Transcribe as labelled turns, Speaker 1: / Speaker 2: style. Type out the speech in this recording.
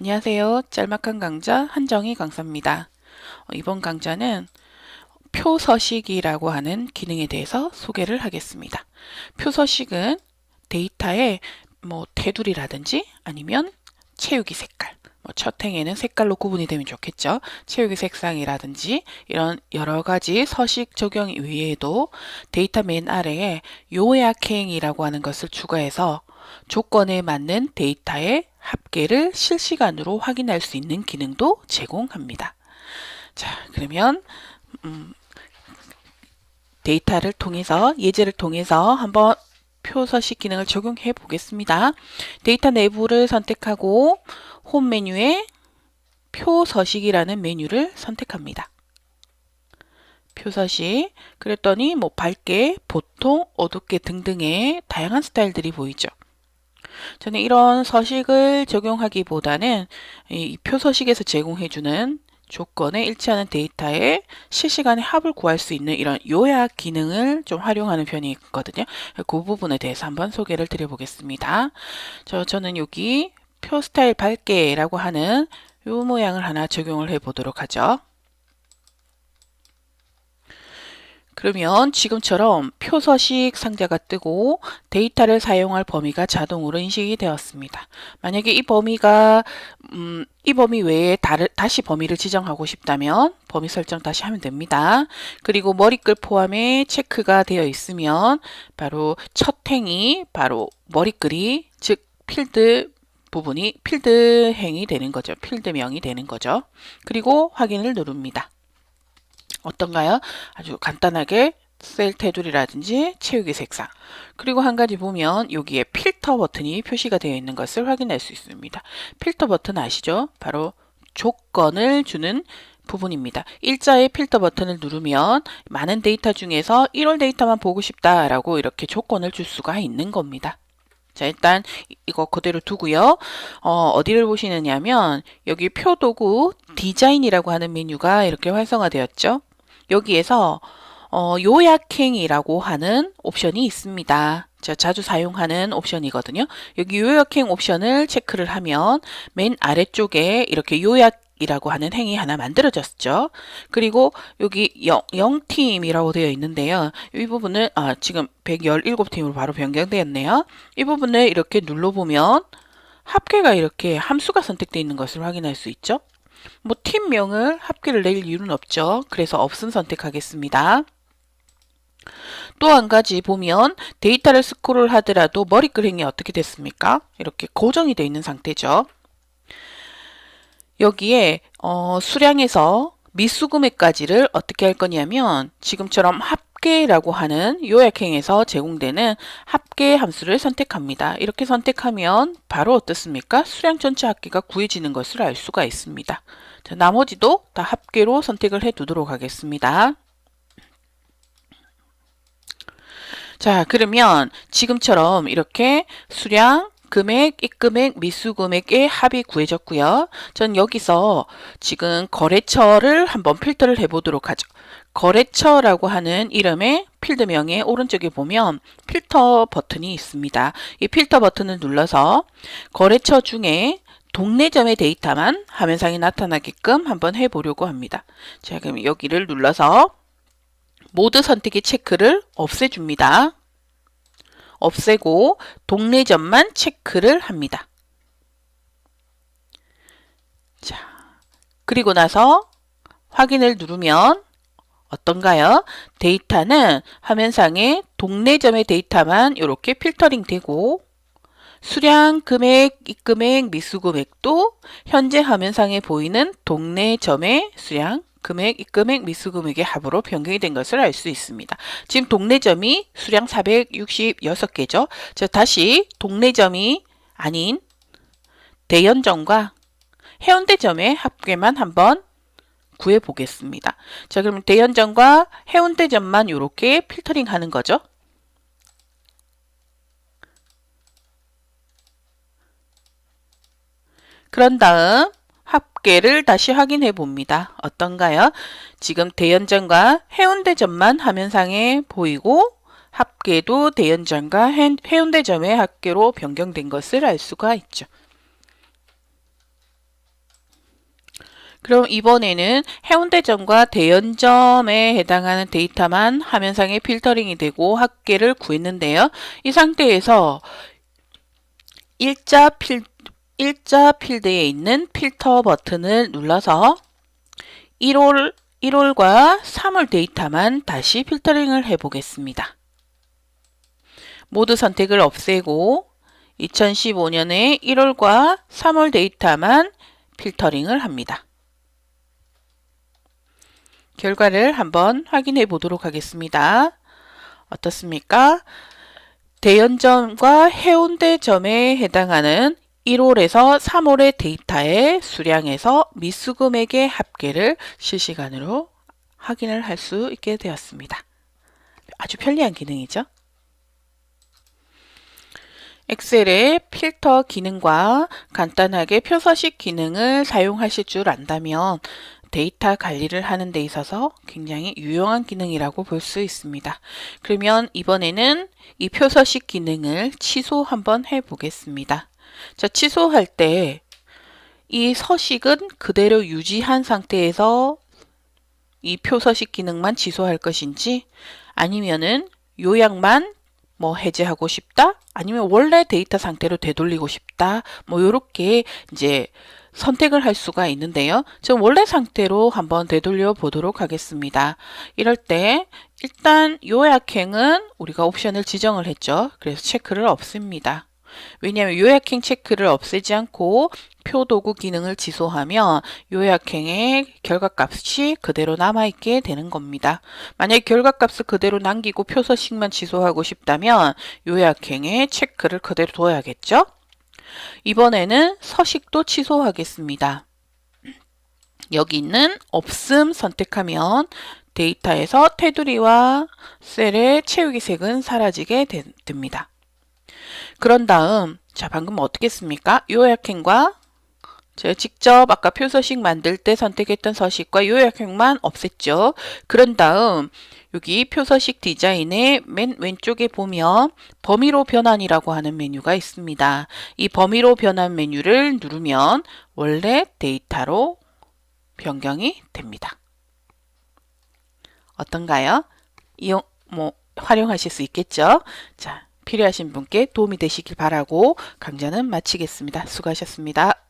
Speaker 1: 안녕하세요. 짤막한 강좌 한정희 강사입니다. 어, 이번 강좌는 표서식이라고 하는 기능에 대해서 소개를 하겠습니다. 표서식은 데이터의 뭐 테두리라든지 아니면 채우기 색깔, 뭐 첫 행에는 색깔로 구분이 되면 좋겠죠. 채우기 색상이라든지 이런 여러 가지 서식 적용 외에도 데이터 맨 아래에 요약행이라고 하는 것을 추가해서 조건에 맞는 데이터의 합계를 실시간으로 확인할 수 있는 기능도 제공합니다. 자, 그러면 음, 데이터를 통해서 예제를 통해서 한번 표서식 기능을 적용해 보겠습니다. 데이터 내부를 선택하고 홈 메뉴에 표 서식이라는 메뉴를 선택합니다. 표 서식 그랬더니 뭐 밝게, 보통, 어둡게 등등의 다양한 스타일들이 보이죠. 저는 이런 서식을 적용하기보다는 이 표 서식에서 제공해주는 조건에 일치하는 데이터에 실시간에 합을 구할 수 있는 이런 요약 기능을 좀 활용하는 편이 있거든요. 그 부분에 대해서 한번 소개를 드려보겠습니다. 저, 저는 여기 표 스타일 밝게라고 하는 요 모양을 하나 적용을 해 보도록 하죠. 그러면 지금처럼 표서식 상자가 뜨고 데이터를 사용할 범위가 자동으로 인식이 되었습니다. 만약에 이 범위가 음, 이 범위 외에 다르, 다시 범위를 지정하고 싶다면 범위 설정 다시 하면 됩니다. 그리고 머리글 포함에 체크가 되어 있으면 바로 첫 행이 바로 머리글이 즉 필드 부분이 필드 행이 되는 거죠. 필드명이 되는 거죠. 그리고 확인을 누릅니다. 어떤가요? 아주 간단하게 셀 테두리라든지 채우기 색상 그리고 한 가지 보면 여기에 필터 버튼이 표시가 되어 있는 것을 확인할 수 있습니다. 필터 버튼 아시죠? 바로 조건을 주는 부분입니다. 일자의 필터 버튼을 누르면 많은 데이터 중에서 1월 데이터만 보고 싶다라고 이렇게 조건을 줄 수가 있는 겁니다. 자, 일단 이거 그대로 두고요. 어, 어디를 보시느냐면 여기 표도구 디자인이라고 하는 메뉴가 이렇게 활성화되었죠. 여기에서 어, 요약행이라고 하는 옵션이 있습니다. 제가 자주 사용하는 옵션이거든요. 여기 요약행 옵션을 체크를 하면 맨 아래쪽에 이렇게 요약 이라고 하는 행이 하나 만들어졌죠. 그리고 여기 0, 0팀이라고 되어 있는데요. 이 부분을 아, 지금 117팀으로 바로 변경되었네요. 이 부분을 이렇게 눌러보면 합계가 이렇게 함수가 선택되어 있는 것을 확인할 수 있죠. 뭐 팀명을 합계를 낼 이유는 없죠. 그래서 없음 선택하겠습니다. 또 한 가지 보면 데이터를 스크롤 하더라도 머리 그림이 어떻게 됐습니까? 이렇게 고정이 되어 있는 상태죠. 여기에 어, 수량에서 미수 금액까지를 어떻게 할 거냐면 지금처럼 합 계라고 하는 요약행에서 제공되는 합계 함수를 선택합니다. 이렇게 선택하면 바로 어떻습니까? 수량 전체 합계가 구해지는 것을 알 수가 있습니다. 자, 나머지도 다 합계로 선택을 해 두도록 하겠습니다. 자, 그러면 지금처럼 이렇게 수량, 금액, 입금액, 미수금액의 합이 구해졌고요. 전 여기서 지금 거래처를 한번 필터를 해보도록 하죠. 거래처라고 하는 이름의 필드명의 오른쪽에 보면 필터 버튼이 있습니다. 이 필터 버튼을 눌러서 거래처 중에 동네점의 데이터만 화면상에 나타나게끔 한번 해보려고 합니다. 자, 그럼 여기를 눌러서 모드 선택의 체크를 없애줍니다. 없애고 동네점만 체크를 합니다. 자, 그리고 나서 확인을 누르면 어떤가요? 데이터는 화면상에 동네점의 데이터만 이렇게 필터링 되고 수량, 금액, 입금액, 미수금액도 현재 화면상에 보이는 동네점의 수량, 금액, 입금액, 미수금액의 합으로 변경이 된 것을 알 수 있습니다. 지금 동네점이 수량 466개죠. 자, 다시 동네점이 아닌 대연점과 해운대점의 합계만 한번 구해 보겠습니다. 자, 그럼 대연점과 해운대점만 이렇게 필터링 하는 거죠. 그런 다음 합계를 다시 확인해 봅니다. 어떤가요? 지금 대연전과 해운대점만 화면상에 보이고 합계도 대연전과 해운대점의 합계로 변경된 것을 알 수가 있죠. 그럼 이번에는 해운대점과 대연점에 해당하는 데이터만 화면상에 필터링이 되고 합계를 구했는데요. 이 상태에서 일자 필 일자 필드에 있는 필터 버튼을 눌러서 1월 1월과 3월 데이터만 다시 필터링을 해 보겠습니다. 모두 선택을 없애고 2015년에 1월과 3월 데이터만 필터링을 합니다. 결과를 한번 확인해 보도록 하겠습니다. 어떻습니까? 대연점과 해운대점에 해당하는 1월에서 3월의 데이터의 수량에서 미수금액의 합계를 실시간으로 확인을 할 수 있게 되었습니다. 아주 편리한 기능이죠. 엑셀의 필터 기능과 간단하게 표서식 기능을 사용하실 줄 안다면 데이터 관리를 하는 데 있어서 굉장히 유용한 기능이라고 볼 수 있습니다. 그러면 이번에는 이 표서식 기능을 취소 한번 해 보겠습니다. 자, 취소할 때 이 서식은 그대로 유지한 상태에서 이 표서식 기능만 취소할 것인지 아니면은 요약만 뭐 해제하고 싶다 아니면 원래 데이터 상태로 되돌리고 싶다 뭐 요렇게 이제 선택을 할 수가 있는데요. 지금 원래 상태로 한번 되돌려 보도록 하겠습니다. 이럴 때 일단 요약행은 우리가 옵션을 지정을 했죠. 그래서 체크를 없습니다. 왜냐하면 요약행 체크를 없애지 않고 표도구 기능을 취소하면 요약행의 결과값이 그대로 남아있게 되는 겁니다. 만약 결과값을 그대로 남기고 표서식만 취소하고 싶다면 요약행의 체크를 그대로 둬야겠죠? 이번에는 서식도 취소하겠습니다. 여기 있는 없음 선택하면 데이터에서 테두리와 셀의 채우기 색은 사라지게 되, 됩니다. 그런 다음 자 방금 어떻게 했습니까? 요약행과 제가 직접 아까 표서식 만들 때 선택했던 서식과 요약형만 없앴죠. 그런 다음 여기 표서식 디자인의 맨 왼쪽에 보면 범위로 변환이라고 하는 메뉴가 있습니다. 이 범위로 변환 메뉴를 누르면 원래 데이터로 변경이 됩니다. 어떤가요? 이용 뭐 활용하실 수 있겠죠? 자, 필요하신 분께 도움이 되시길 바라고 강좌는 마치겠습니다. 수고하셨습니다.